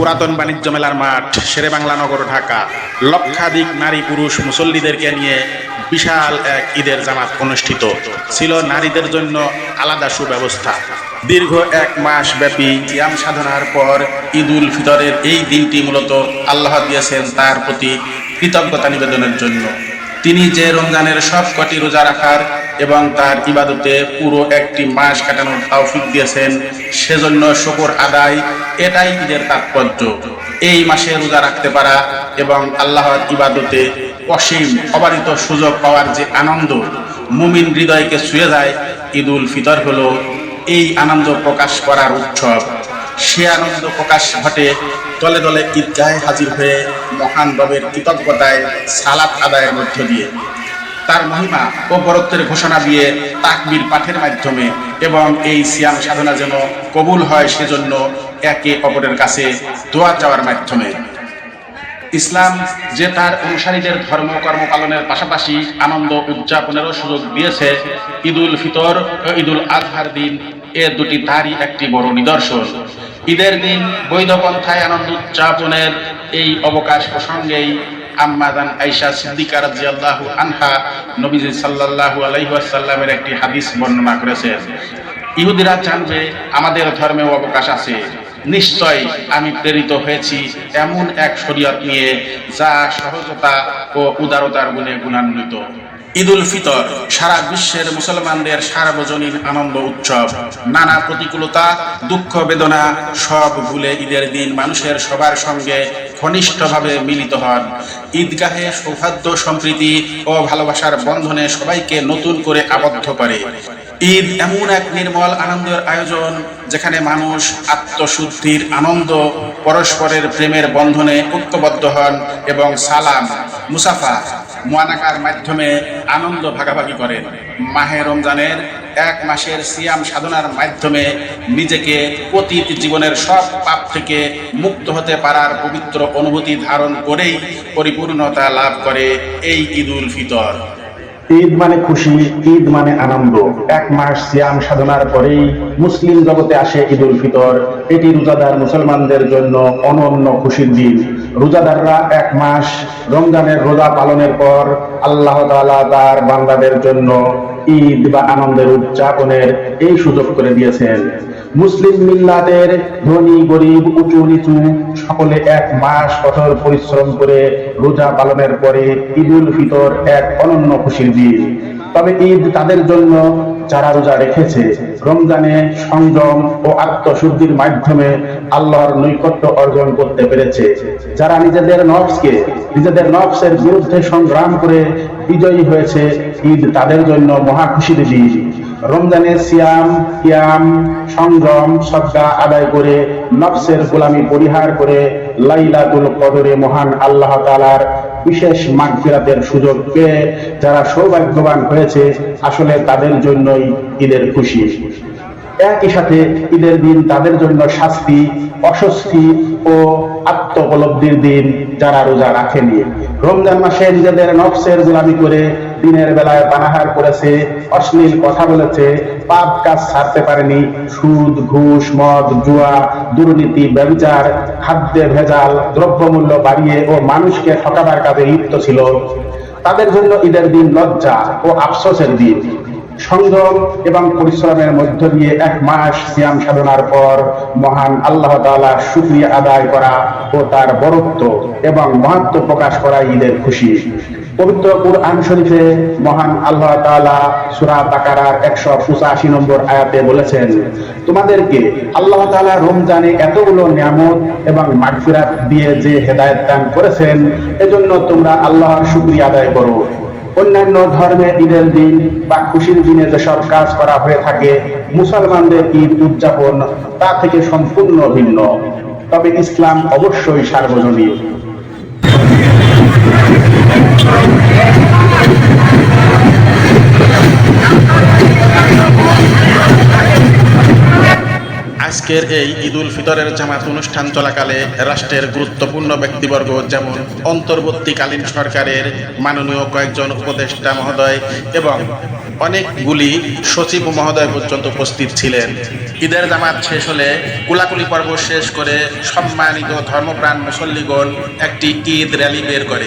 পুরাতন বাণিজ্য মেলার মাঠ, শেরে বাংলা নগর, ঢাকা। লক্ষাধিক নারী পুরুষ মুসল্লিদেরকে নিয়ে বিশাল এক ঈদের জামাত অনুষ্ঠিত। ছিল নারীদের জন্য আলাদা সুব্যবস্থা। দীর্ঘ এক মাস ব্যাপী ইয়াম সাধনার পর ঈদুল ফিতরের এই দিনটি মূলত আল্লাহ দিয়েছেন তার প্রতি কৃতজ্ঞতা নিবেদনের জন্য। তিনি যে রমজানের সব কটি রোজা রাখার এবং তার ইবাদতে পুরো একটি মাস কাটানোর তৌফিক দিয়েছেন, সেজন্য শুকর আদায়, এটাই ঈদের তাৎপর্য। এই মাসে রোজা রাখতে পারা এবং আল্লাহর ইবাদতে অসীম অবারিত সুযোগ পাওয়ার যে আনন্দ, মুমিন হৃদয়কে ছুঁয়ে যায়, ঈদুল ফিতর হলো এই আনন্দ প্রকাশ করার উৎসব। সে আনন্দ প্রকাশ ঘটে দলে দলে ঈদগাহে হাজির হয়ে মহান রবের কৃতজ্ঞতায় সালাত আদায়ের মধ্য দিয়ে তার মহিমা ও বরত্বের ঘোষণা দিয়ে তাকবীর পাঠের মাধ্যমে এবং এই সিয়াম সাধনা যেন কবুল হয় সেজন্য একে অপরের কাছে দোয়া চাওয়ার মাধ্যমে। ইসলাম যে তার অনুসারীদের ধর্মকর্ম পালনের পাশাপাশি আনন্দ উদযাপনেরও সুযোগ দিয়েছে, ঈদুল ফিতর ও ঈদুল আজহার দিন এ দুটি তারই একটি বড় নিদর্শন। ঈদের দিন বৈধ পন্থায় আনন্দ উদযাপনের এই অবকাশ প্রসঙ্গেই আম্মাদান আইসা সিদ্দিকা রাদিয়াল্লাহু আনহা নবীজি সাল্লাল্লাহু আলাইহি ওয়াসাল্লামের একটি হাদিস বর্ণনা করেছেন। ইহুদিরা জানবে আমাদের ধর্মেও অবকাশ আছে। নিশ্চয় আমি প্রেরিত হয়েছি এমন এক শরীয়ত নিয়ে যা সহজতা ও উদারতার গুণে গুণান্বিত। ঈদুল ফিতর, সারা বিশ্বের মুসলমানদের সার্বজনীন আনন্দ উৎসব। নানা প্রতিকূলতা, দুঃখ, বেদনা, সব ভুলে ঈদের দিন মানুষের সবার সঙ্গে ঘনিষ্ঠভাবে মিলিত হন। ঈদগাহে সৌহার্দ্য, সম্প্রীতি ও ভালোবাসার বন্ধনে সবাইকে নতুন করে আবদ্ধ করে। ঈদ এমন এক নির্মল আনন্দের আয়োজন, যেখানে মানুষ আত্মশুদ্ধির আনন্দ, পরস্পরের প্রেমের বন্ধনে ঐক্যবদ্ধ হন এবং সালাম, মুসাফা মোয়ানাকার মাধ্যমে আনন্দ ভাগাভাগি করেন মাহে রমজানের এক মাসের সিয়াম সাধনার মাধ্যমে নিজেকে অতীত জীবনের সব পাপ থেকে মুক্ত হতে পারার পবিত্র অনুভূতি ধারণ করেই পরিপূর্ণতা লাভ করে এই ঈদুল ফিতর। ঈদ মানে খুশি, ঈদ মানে আনন্দ। এক মাস সিয়াম সাধনার পরেই মুসলিম জগতে আসে ঈদুল ফিতর। এটি রোজাদার মুসলমানদের জন্য অনন্য খুশির দিন। রোজাদাররা এক মাস রমজানের রোজা পালনের পর আল্লাহ তাআলা তার বান্দাদের জন্য ঈদ বা আনন্দের উদযাপনের এই সুযোগ করে দিয়েছেন। মুসলিম মিল্লাতের ধনী, গরিব, উঁচু, নিচু সকলে এক মাস কঠোর পরিশ্রম করে রোজা পালনের পরে ঈদুল ফিতর এক অনন্য খুশির দিন। তবে ঈদ তাদের জন্য যারা রোজা রেখেছে, রমজানে সংযম ও আত্মশুদ্ধির মাধ্যমে আল্লাহর নৈকট্য অর্জন করতে পেরেছে। যারা নিজেদের নফসকে, নিজেদের নফসের বিরুদ্ধে সংগ্রাম করে বিজয়ী হয়েছে, ঈদ তাদের জন্য মহা খুশির দিন। রমজানের সিয়াম, কিয়াম সংযম সদ্গা আদায় করে নফসের গোলামি পরিহার করে লাইলাতুল কদরে মহান আল্লাহ তাআলার বিশেষ মাগফিরাতের সুযোগ পেয়ে যারা সৌভাগ্যবান হয়েছে, আসলে তাদের জন্যই ঈদের খুশি। একই সাথে ঈদের দিন তাদের জন্য শাস্তি, অস্বস্তি ও আত্মোপলব্ধির দিন যারা রোজা রাখেনি। রমজান মাসে নিজেদের নফসের গোলামি করে দিনের বেলায় পানাহার করেছে, অশ্লীল কথা বলেছে, পাপ কাজ ছাড়তে পারেনি, সুদ, ঘুষ, মদ, জুয়া, দুর্নীতি, ব্যবচার, খাদ্যে ভেজাল, দ্রব্যমূল্য বাড়িয়ে ও মানুষকে ঠকাবার কাজে লিপ্ত ছিল। তাদের জন্য ঈদের দিন লজ্জা ও আফসোসের দিন। সংযম এবং পরিশ্রমের মধ্য দিয়ে এক মাস সিয়াম সাধনার পর মহান আল্লাহ তাআলার শুকরিয়া আদায় করা ও তার বরত্ব এবং মহাত্ম প্রকাশ করা ঈদের খুশি। পবিত্র কুরআন শরীফে মহান আল্লাহ তাআলা সূরা বাকারার 185 নম্বর আয়াতে বলেছেন, তোমাদেরকে আল্লাহ তাআলা রমজানে এতগুলো নিয়ামত এবং মাগফিরাত দিয়ে যে হেদায়েত দান করেছেন, এজন্য তোমরা আল্লাহর শুকরিয়া আদায় করো। অন্যান্য ধর্মে ঈদের দিন বা খুশির দিনে যেসব কাজ করা হয়ে থাকে, মুসলমানদের ঈদ উদযাপন তা থেকে সম্পূর্ণ ভিন্ন। তবে ইসলাম অবশ্যই সার্বজনীন। আজকের এই ঈদুল ফিতরের জামাত অনুষ্ঠান চলাকালে রাষ্ট্রের গুরুত্বপূর্ণ ব্যক্তিবর্গ যেমন অন্তর্বর্তীকালীন সরকারের মাননীয় কয়েকজন উপদেষ্টা মহোদয় এবং অনেকগুলি সচিব মহোদয় পর্যন্ত উপস্থিত ছিলেন। ঈদের জামাত শেষ হলে কুলাকুলি পর্ব শেষ করে সম্মানিত ধর্মপ্রাণ মুসল্লিগণ একটি ঈদ র্যালি বের করে।